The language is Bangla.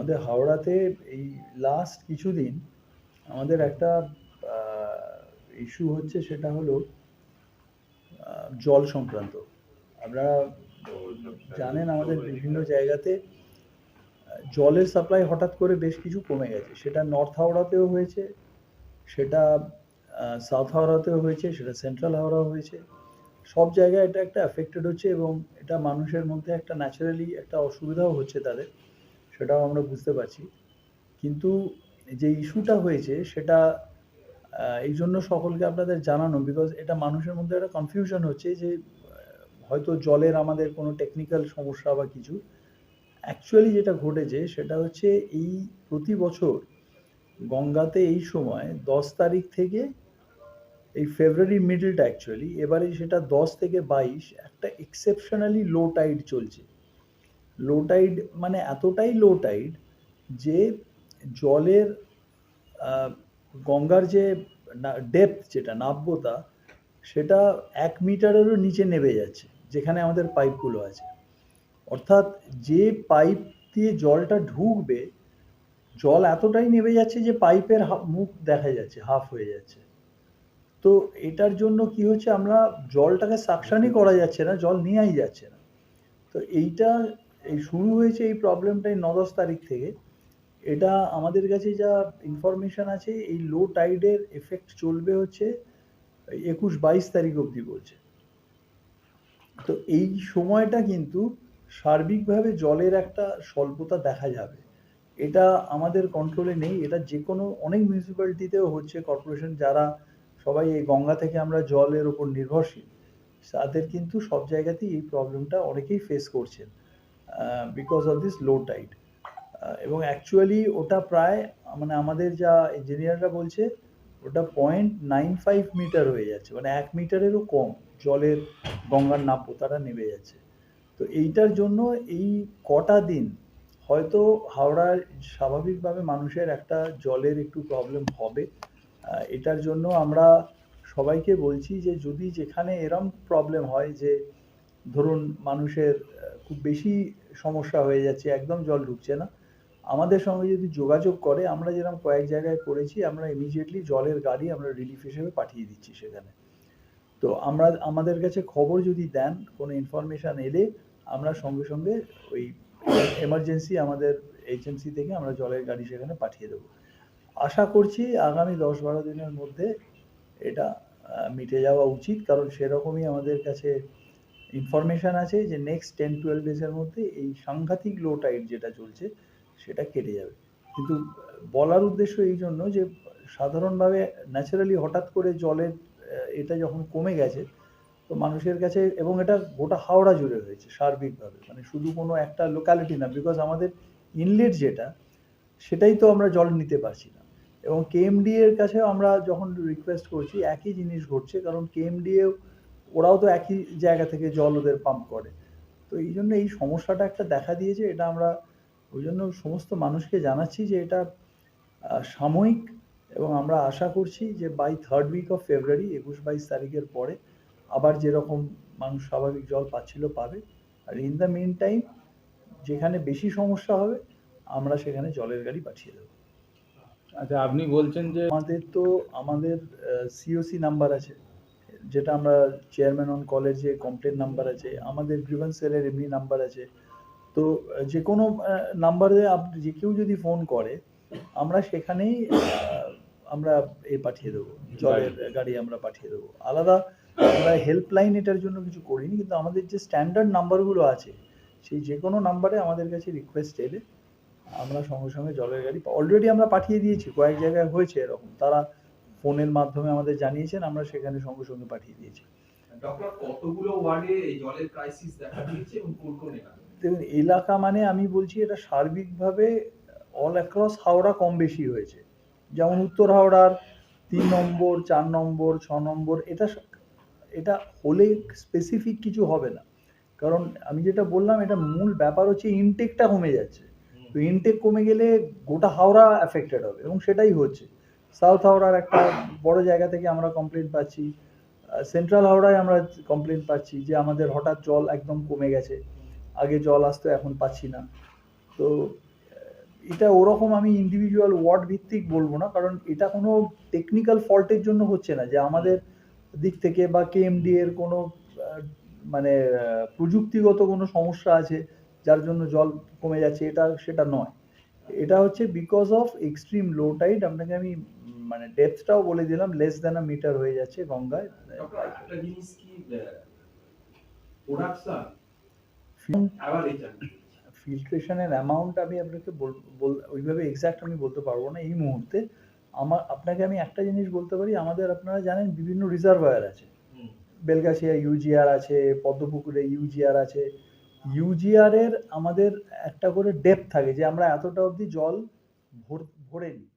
আমাদের হাওড়াতে এই লাস্ট কিছুদিন আমাদের একটা ইস্যু হচ্ছে সেটা হলো জল সংক্রান্ত। আপনারা জানেন আমাদের বিভিন্ন জায়গাতে জলের সাপ্লাই হঠাৎ করে বেশ কিছু কমে গেছে। সেটা নর্থ হাওড়াতেও হয়েছে, সেটা সাউথ হাওড়াতেও হয়েছে, সেটা সেন্ট্রাল হাওড়াও হয়েছে। সব জায়গায় এটা একটা অ্যাফেক্টেড হচ্ছে এবং এটা মানুষের মধ্যে একটা ন্যাচারালি একটা অসুবিধাও হচ্ছে তাদের। সেটাও আমরা বুঝতে পারছি। কিন্তু যে ইস্যুটা হয়েছে সেটা এই জন্য সকলকে আপনাদের জানানো বিকজ এটা মানুষের মধ্যে একটা কনফিউশন হচ্ছে যে হয়তো জলের আমাদের কোনো টেকনিক্যাল সমস্যা বা কিছু। অ্যাকচুয়ালি যেটা ঘটেছে সেটা হচ্ছে এই প্রতি বছর গঙ্গাতে এই সময় দশ তারিখ থেকে এই ফেব্রুয়ারি মিডলটা অ্যাকচুয়ালি এবারে সেটা দশ থেকে বাইশ, একটা এক্সেপশনালি লো টাইড চলছে। লো টাইড মানে এতটাই লো টাইড যে জলের গঙ্গার যে ডেপথ যেটা, নাব্যতা, সেটা এক মিটারেরও নিচে নেমে যাচ্ছে, যেখানে আমাদের পাইপগুলো আছে। অর্থাৎ যে পাইপ দিয়ে জলটা ঢুকবে, জল এতটাই নেমে যাচ্ছে যে পাইপের মুখ দেখা যাচ্ছে হাফ হয়ে যাচ্ছে। তো এটার জন্য কি হচ্ছে, আমরা জলটাকে সাকশনই করা যাচ্ছে না, জল নেওয়াই যাচ্ছে না। তো এইটা এই শুরু হয়েছে এই প্রবলেমটা এই ন দশ তারিখ থেকে। এটা আমাদের কাছে যা ইনফরমেশন আছে, এই লো টাইডের এফেক্ট চলবে হচ্ছে একুশ বাইশ তারিখ অবধি বলছে। তো এই সময়টা কিন্তু সার্বিকভাবে জলের একটা স্বল্পতা দেখা যাবে। এটা আমাদের কন্ট্রোলে নেই, এটা যে কোনো অনেক মিউনিসিপ্যালিটিতেও হচ্ছে। কর্পোরেশন যারা সবাই এই গঙ্গা থেকে আমরা জলের ওপর নির্ভরশীল, তাদের কিন্তু সব জায়গাতেই এই প্রবলেমটা অনেকেই ফেস করছেন। Because of this low tide এবং অ্যাকচুয়ালি ওটা প্রায় মানে আমাদের যা ইঞ্জিনিয়াররা বলছে, ওটা পয়েন্ট নাইন ফাইভ মিটার হয়ে যাচ্ছে মানে এক মিটারেরও কম জলের গঙ্গার নাব্যতাটা নেমে যাচ্ছে। তো এইটার জন্য এই কটা দিন হয়তো হাওড়ার স্বাভাবিকভাবে মানুষের একটা জলের একটু প্রবলেম হবে। এটার জন্য আমরা সবাইকে বলছি যে যদি যেখানে এরম প্রবলেম হয় যে ধরুন মানুষের খুব বেশি সমস্যা হয়ে যাচ্ছে, একদম জল ঢুকছে না। আমাদের সঙ্গে যদি যোগাযোগ করে, আমরা যেরকম কয়েক জায়গায় করেছি, আমরা ইমিডিয়েটলি জলের গাড়ি আমরা রিলিফ হিসেবে পাঠিয়ে দিচ্ছি সেখানে। তো আমরা, আমাদের কাছে খবর যদি দেন, কোনো ইনফরমেশান এলে আমরা সঙ্গে সঙ্গে ওই এমার্জেন্সি আমাদের এজেন্সি থেকে আমরা জলের গাড়ি সেখানে পাঠিয়ে দেবো। আশা করছি আগামী দশ বারো দিনের মধ্যে এটা মিটে যাওয়া উচিত, কারণ সেরকমই আমাদের কাছে ইনফরমেশান আছে যে নেক্সট টেন টুয়েলভ ডেজের মধ্যে এই সাংঘাতিক লো টাইড যেটা চলছে, সেটা কেটে যাবে। কিন্তু বলার উদ্দেশ্য এই জন্য যে, সাধারণভাবে ন্যাচারালি হঠাৎ করে জলের এটা যখন কমে গেছে, তো মানুষের কাছে এবং এটা গোটা হাওড়া জুড়ে হয়েছে সার্বিকভাবে। মানে শুধু কোনো একটা লোকালিটি না বিকজ আমাদের ইনলেট যেটা, সেটাই তো আমরা জল নিতে পারছি না। এবং কেএমডি এর কাছেও আমরা যখন রিকোয়েস্ট করছি, একই জিনিস ঘটছে, কারণ কেএমডি ওরাও তো একই জায়গা থেকে জল ওদের পাম্প করে। তো এই জন্য এই সমস্যাটা একটা দেখা দিয়েছে এটা আমরা ওই জন্য সমস্ত মানুষকে জানাচ্ছি যে এটা সাময়িক এবং আমরা আশা করছি যে by third week of February একুশ বাইশ তারিখের পরে আবার যেরকম মানুষ স্বাভাবিক জল পাচ্ছিল পাবে। আর ইন দ্য মেন টাইম যেখানে বেশি সমস্যা হবে আমরা সেখানে জলের গাড়ি পাঠিয়ে দেবো। আচ্ছা আপনি বলছেন যে আমাদের তো আমাদের সিওসি নাম্বার আছে। যেটা আমরা চেয়ারম্যান অন কলের যে কমপ্লেন নাম্বার আছে আমাদের গ্রিভেন্স সেলের এমনি নাম্বার আছে। তো যে কোনো নাম্বারে আপনি যে কেউ যদি ফোন করে আমরা সেখানেই আমরা এ পাঠিয়ে দেবো জলের গাড়ি আমরা পাঠিয়ে দেবো। আলাদা আমরা হেল্পলাইন এটার জন্য কিছু করিনি কিন্তু আমাদের যে স্ট্যান্ডার্ড নাম্বারগুলো আছে সেই যে কোনো নাম্বারে আমাদের কাছে রিকোয়েস্ট এলে আমরা সঙ্গে সঙ্গে জলের গাড়ি অলরেডি আমরা পাঠিয়ে দিয়েছি কয়েক জায়গায় হয়েছে এরকম। তারা ফোনের মাধ্যমে আমাদের জানিয়েছেন আমরা সেখানে সঙ্গে সঙ্গে পাঠিয়ে দিয়েছি। ডক্টর কতগুলো ওয়ার্ডে জলের ক্রাইসিস দেখা দিয়েছে এবং কোন কোন এলাকায়? দেখুন এলাকা মানে আমি বলছি এটা সার্বিকভাবে অল অ্যাক্রস হাওড়া কম বেশি হয়েছে। যেমন উত্তর হাওড়ার তিন নম্বর চার নম্বর ছ নম্বর এটা এটা হলে স্পেসিফিক কিছু হবে না। কারণ আমি যেটা বললাম এটা মূল ব্যাপার হচ্ছে ইনটেকটা কমে যাচ্ছে। তো ইনটেক কমে গেলে গোটা হাওড়া অ্যাফেক্টেড হবে এবং সেটাই হচ্ছে। সাউথ হাওড়ার একটা বড় জায়গা থেকে আমরা কমপ্লেন পাচ্ছি। সেন্ট্রাল হাওড়ায় আমরা কমপ্লেন পাচ্ছি যে আমাদের হঠাৎ জল একদম কমে গেছে। আগে জল আসতো, এখন পাচ্ছি না। তো, এটা ওরকম আমি ইন্ডিভিজুয়াল ওয়ার্ড ভিত্তিক বলব না, কারণ এটা কোনো টেকনিক্যাল ফল্টের জন্য হচ্ছে না যে আমাদের দিক থেকে বা কেএমডি এর কোনো মানে প্রযুক্তিগত কোনো সমস্যা আছে যার জন্য জল কমে যাচ্ছে, এটা, সেটা নয়। এটা হচ্ছে because of extreme low tide আপনাকে আমি মানে ডেপথটাও বলে দিলাম লেস দ্যান আ মিটার হয়ে যাচ্ছে গঙ্গায়। ফিল্ট্রেশনের অ্যামাউন্ট আমি আপনাকে ওইভাবে এক্স্যাক্ট আমি বলতে পারব না এই মুহূর্তে। আমার আপনাকে আমি একটা জিনিস বলতে পারি আমাদের আপনারা জানেন বিভিন্ন রিজার্ভায়ার আছে। বেলগাছিয়া ইউজিআর আছে পদ্মপুকুরে ইউজিআর আছে। ইউজিআর এর আমাদের একটা করে ডেপথ থাকে যে আমরা এতটা অবধি জল ভর- ভরে নিই